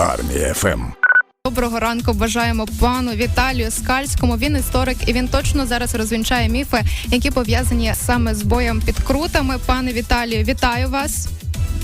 Армія ФМ. Доброго ранку бажаємо пану Віталію Скальському. Він історик, і він точно зараз розвінчає міфи, які пов'язані саме з боєм під крутами. Пане Віталію, вітаю вас.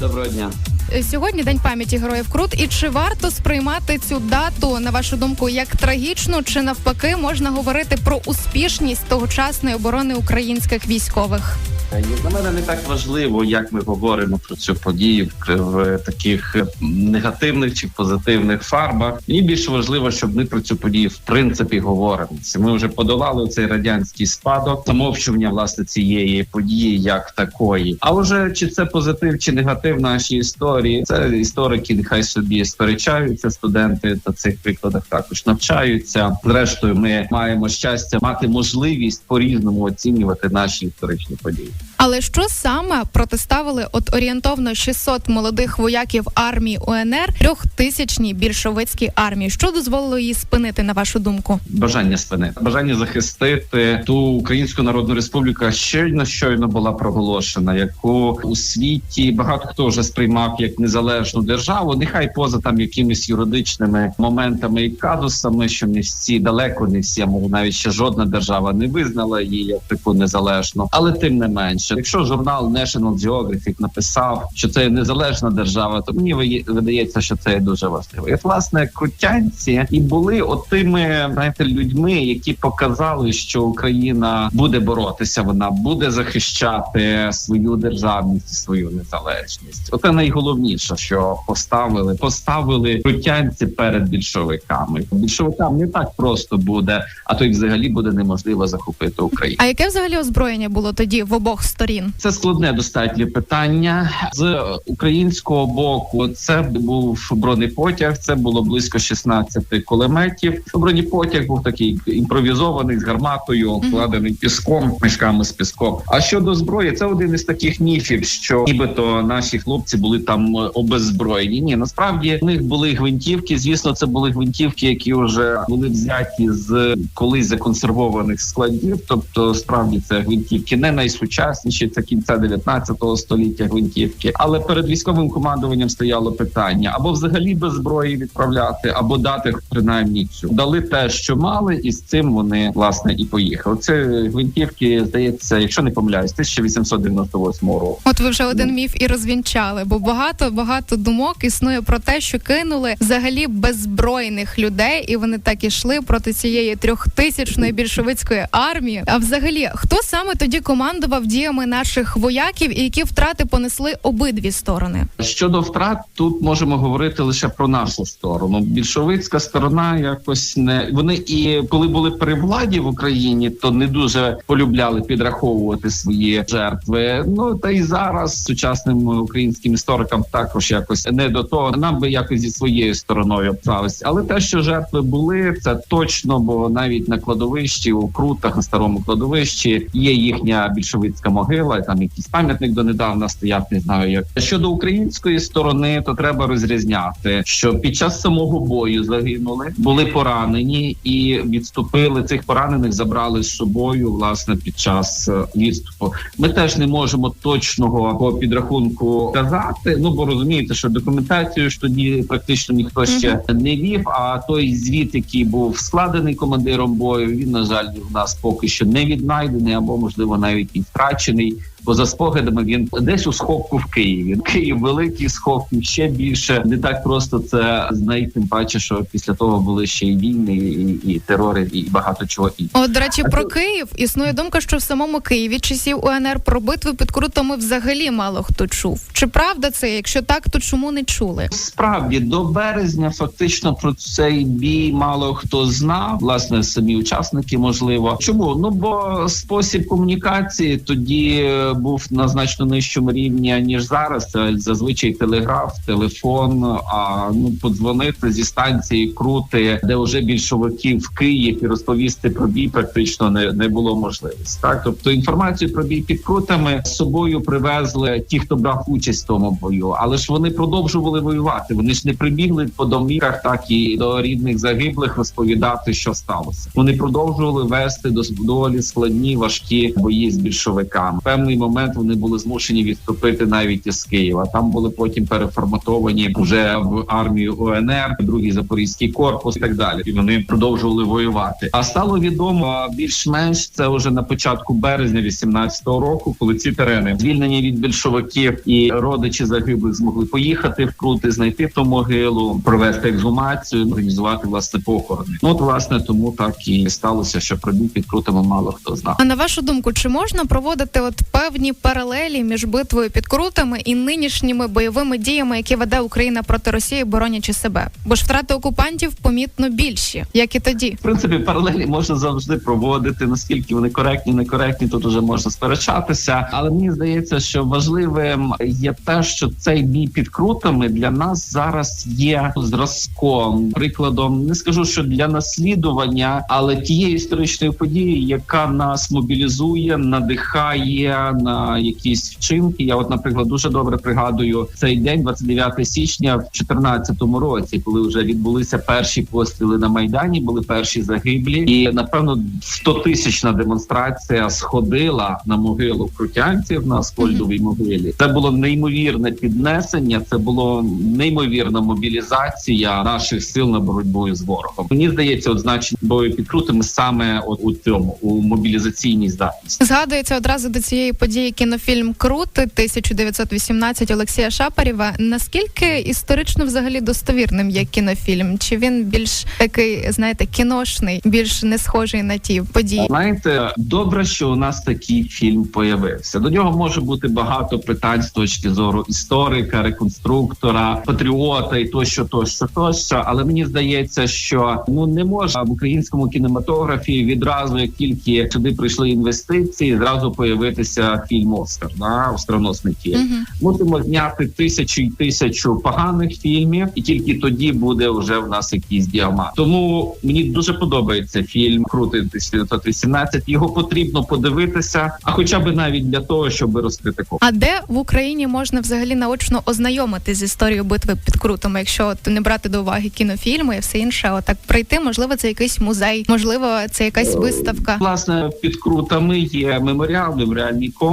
Доброго дня. Е, Сьогодні день пам'яті героїв Крут. І чи варто сприймати цю дату, на вашу думку, як трагічну, чи навпаки можна говорити про успішність тогочасної оборони українських військових? Е, Для мене не так важливо, як ми говоримо про цю подію в, в таких е, негативних чи позитивних фарбах. Мені більше важливо, щоб ми про цю подію в принципі говоримо. Ми вже подолали цей радянський спадок, замовчування власне цієї події як такої. А вже чи це позитив чи негатив нашій історії, це історики нехай собі сперечаються. Студенти на цих прикладах також навчаються. Зрештою, ми маємо щастя мати можливість по різному оцінювати наші історичні події. Але що саме протиставили от орієнтовно 600 молодих вояків армії УНР трьохтисячній більшовицькій армії? Що дозволило її спинити, на вашу думку? бажання спинити, бажання захистити ту українську народну республіку, щойно щойно була проголошена, яку у світі багато хто вже сприймав як незалежну державу. Нехай поза там якимись юридичними моментами і казусами, що не всі далеко не всі, може навіть ще жодна держава не визнала її як таку незалежну, але тим не менше, якщо журнал National Geographic написав, що це незалежна держава, то мені видається, що це дуже важливо. І власне крутянці і були отими знаєте людьми, які показали, що Україна буде боротися, вона буде захищати свою державність, свою незалежність. Оце найголовніше, що поставили, поставили крутянці перед більшовиками. Більшовикам не так просто буде, а то й взагалі буде неможливо захопити Україну. А яке взагалі озброєння було тоді в обох сторін? Це складне достатньо питання з українського боку. Це був бронепотяг. Це було близько 16 кулеметів. Бронепотяг був такий імпровізований з гарматою, обкладений піском, мішками з піском. А щодо зброї, це один із таких міфів, що нібито наші хлопці були там е, обеззброєні. Ні, насправді в них були гвинтівки. Звісно, це були гвинтівки, які вже були взяті з колись законсервованих складів. Тобто, справді це гвинтівки не найсучасніші, це кінця 19 століття гвинтівки. Але перед військовим командуванням стояло питання або взагалі без зброї відправляти, або дати принаймні цю дали те, що мали, і з цим вони власне і поїхали. Це гвинтівки, здається, якщо не помиляюсь, 1898 року. От ви вже один міф і розвінчали, бо багато багато думок існує про те, що кинули взагалі беззбройних людей, і вони так ішли проти цієї трьохтисячної більшовицької армії. А взагалі, хто саме тоді командував діями наших вояків, і які втрати понесли обидві сторони? Щодо втрат, тут можемо говорити лише про нашу сторону. Більшовицька сторона якось не вони і коли були при владі в Україні, то не дуже полюбляли підраховувати свої жертви. Ну та й зараз сучасним українським історикам також якось не до того. Нам би якось зі своєю стороною обправитися. Але те, що жертви були, це точно, бо навіть на кладовищі у крутах на старому кладовищі є їхня більшовицька могила. Там якийсь пам'ятник донедавна стояв. Не знаю, як щодо української сторони, то треба розрізняти, що під час самого бою загинули, були поранені і відступили. Цих поранених забрали з собою власне під час е, відступу. Ми теж не можемо точного підрахунку казати. Ну бо розумієте, що документацію ж тоді практично ніхто ще не вів. А той звіт, який був складений командиром бою, він на жаль у нас поки що не віднайдений, або можливо навіть і втрачений. Бо за спогадами він десь у сховку в Києві. Київ великий сховків ще більше. Не так просто це знайти. Тим паче, що після того були ще й війни, і, і терори, і багато чого іншого. От, до речі, про Київ існує думка, що в самому Києві часів УНР про битви під крутами взагалі мало хто чув. Чи правда це? Якщо так, то чому не чули? Справді до березня фактично про цей бій мало хто знав. Власне, самі учасники можливо. Чому? Ну бо спосіб комунікації тоді е, був на значно нижчому рівні ніж зараз. Це зазвичай телеграф, телефон. А ну подзвонити зі станції крути, де вже більшовиків Київ і розповісти про бій практично не, не було можливості. Так, тобто інформацію про бій під крутами з собою привезли ті, хто брав участь в тому бою, але ж вони продовжували воювати. Вони ж не прибігли по домівках, так і до рідних загиблих розповідати, що сталося. Вони продовжували вести до доволі складні важкі бої з більшовиками. Певний момент вони були змушені відступити навіть із Києва. Там були потім переформатовані вже в армію УНР, другий запорізький корпус і так далі. І вони продовжували воювати. А стало відомо більш-менш це вже на початку березня 18-го року, коли ці терени звільнені від більшовиків і родичі загиблих змогли поїхати в Крути, знайти ту могилу, провести ексгумацію, організувати власне похорони. Ну от власне тому так і сталося, що про бій Крутами мало хто знав. А на вашу думку, чи можна проводити от певні паралелі між битвою під крутами і нинішніми бойовими діями, які веде Україна проти Росії, боронячи себе? Бо ж втрати окупантів помітно більші, як і тоді. В принципі, паралелі можна завжди проводити. Наскільки вони коректні, некоректні, тут уже можна сперечатися. Але мені здається, що важливим є те, що цей бій під крутами для нас зараз є зразком, прикладом. Не скажу, що для наслідування, але тієї історичної події, яка нас мобілізує, надихає на якісь вчинки. Я, от, наприклад, дуже добре пригадую цей день, 29 січня, в 2014 році, коли вже відбулися перші постріли на майдані, були перші загиблі, і напевно 100-тисячна демонстрація сходила на могилу крутянців на Аскольдовій могилі. Це було неймовірне піднесення. Це було неймовірна мобілізація наших сил на боротьбу з ворогом. Мені здається, от значення бою під крутими саме от у цьому у мобілізаційній здатності. Згадується одразу до цієї події кінофільм Крути 1918 Олексія Шапарєва. Наскільки історично взагалі достовірним є кінофільм? Чи він більш такий, знаєте, кіношний, більш не схожий на ті події? Знаєте, добре, що у нас такий фільм появився. До нього може бути багато питань з точки зору історика, реконструктора, патріота і тощо, тощо, тощо. Але мені здається, що ну не можна в українському кінематографі відразу, як тільки сюди прийшли інвестиції, зразу появитися фільм Оскар на остроносний фільм. Мгм. Мусимо зняти тисячу і тисячу поганих фільмів, і тільки тоді буде вже в нас якийсь діамант. Тому мені дуже подобається фільм Крути 1918. Його потрібно подивитися, а хоча б навіть для того, щоб розкрити кого. А де в Україні можна взагалі наочно ознайомитись з історією битви під крутами, якщо от не брати до уваги кінофільми і все інше, отак прийти, можливо, це якийсь музей, можливо, це якась виставка. Власне, під крутами є меморіал, меморіальний комплекс,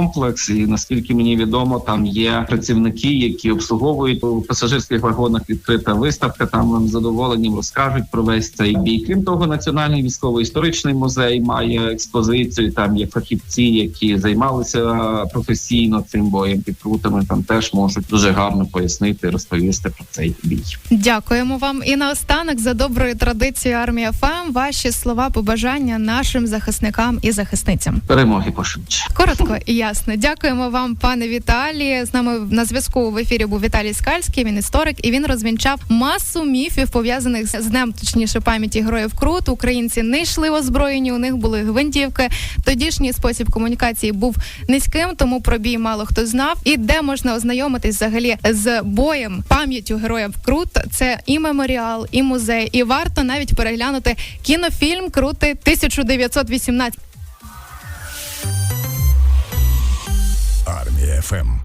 і наскільки мені відомо, там є працівники, які обслуговують у пасажирських вагонах. Відкрита виставка. Там вам з задоволенням розкажуть про весь цей бій. Крім того, національний військово-історичний музей має експозицію. Там є фахівці, які займалися професійно цим боєм під крутами. Там теж можуть дуже гарно пояснити, розповісти про цей бій. Дякуємо вам. І наостанок за доброю традицією армія ФМ ваші слова побажання нашим захисникам і захисницям. Перемоги пошвидше. Коротко і ясно. Дякуємо вам, пане Віталії. З нами на зв'язку в ефірі був Віталій Скальський. Він історик, і він розвінчав масу міфів пов'язаних з днем, точніше пам'яті героїв Крут. Українці не йшли озброєні. У них були гвинтівки. Тодішній спосіб комунікації був низьким, тому про бій мало хто знав. І де можна ознайомитись взагалі з боєм пам'яттю героїв Крут. Це і меморіал, і музей, і варто навіть переглянути кінофільм Крути 1918. ФМ.